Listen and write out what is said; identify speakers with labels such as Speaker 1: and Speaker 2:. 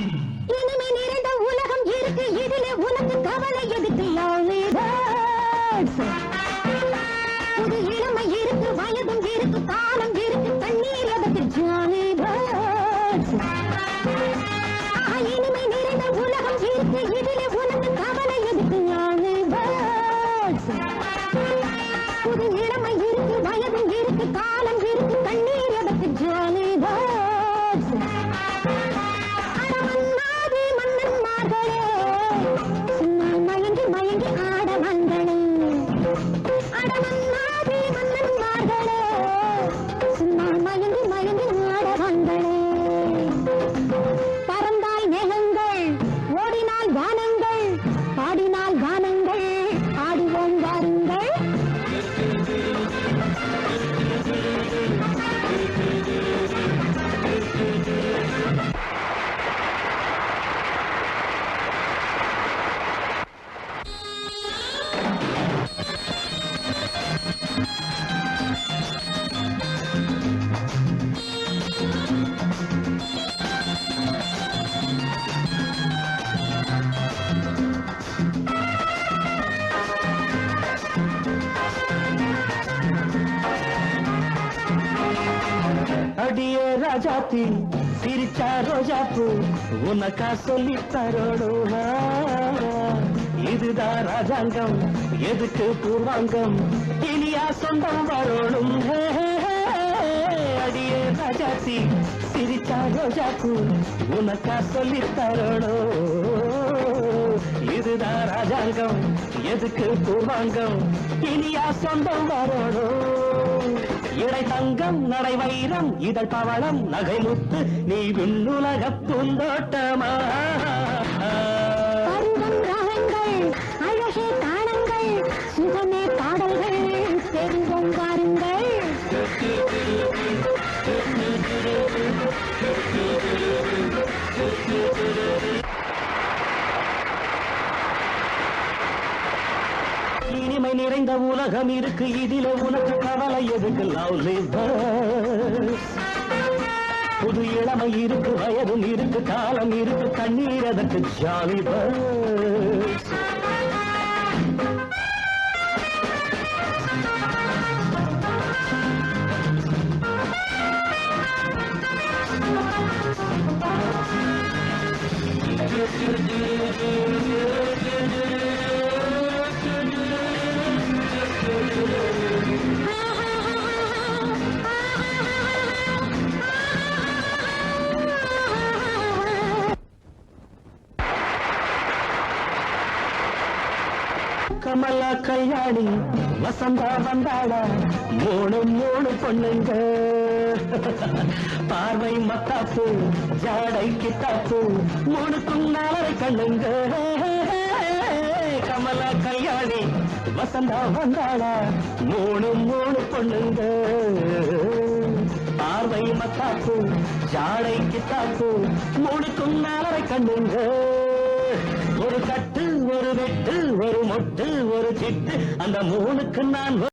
Speaker 1: இனிமை நிறைந்த உலகம் இருக்கு. இதிலே உனக்கு கவலை எதுக்கு புது இளமை இருக்கு வயதும் இருக்கு காலம் இருக்கு தண்ணீர் எதுக்கு ஜாலி birds? இனிமை நிறைந்த உலகம் இருக்கு. இதிலே உனக்கு கவலை எதுக்கு புது இளமை இருக்கு வயதும் இருக்கு காலம் இருக்கு தண்ணீர் எதுக்கு
Speaker 2: ராஜாத்தி சிரிச்சா ரோஜாப்பு உனக்கா சொல்லி தரோடுவா. இதுதான் ராஜாங்கம் எதுக்கு பூர்வாங்கம்? இனியா சொந்தம் வரணும் அடியே ராஜாத்தி சிரிச்சா ரோஜாப்பு உனக்கா சொல்லி தரணும் இதுதான் ராஜாங்கம் எதுக்கு பூர்வாங்கம்? இனியா சொந்தம் வரணும் இடை தங்கம் நடை வைரம் இதழ் பவளம் நகை முத்து நீ விண்ணுலக பூந்தோட்டமா இந்த உலகம் இருக்கு இதில உனக்கு கவலை எதுக்கு? லவ் புது இளமை இருக்கு வயதும் இருக்கு காலம் இருக்கு கண்ணீர் அதற்கு ஜாலி கமலா கல்யாணி வசந்தா வந்தாளா மூணு மூணு பொண்ணுங்க. பார்வை மத்தாப்பு ஜாடை கித்தாப்பு மூணுக்கும் நாலரை கண்ணுங்க. கமலா கல்யாணி வசந்தா வந்தாளா மூணு மூணு பொண்ணுங்க. பார்வை மத்தாப்பு ஜாடை கித்தாப்பு மூணுக்கும் நாலரை கண்ணுங்க. ஒரு கட்டு ஒரு வெட்டு ஒரு மொட்டு ஒரு சிட்டு. அந்த மூணுக்கு நான்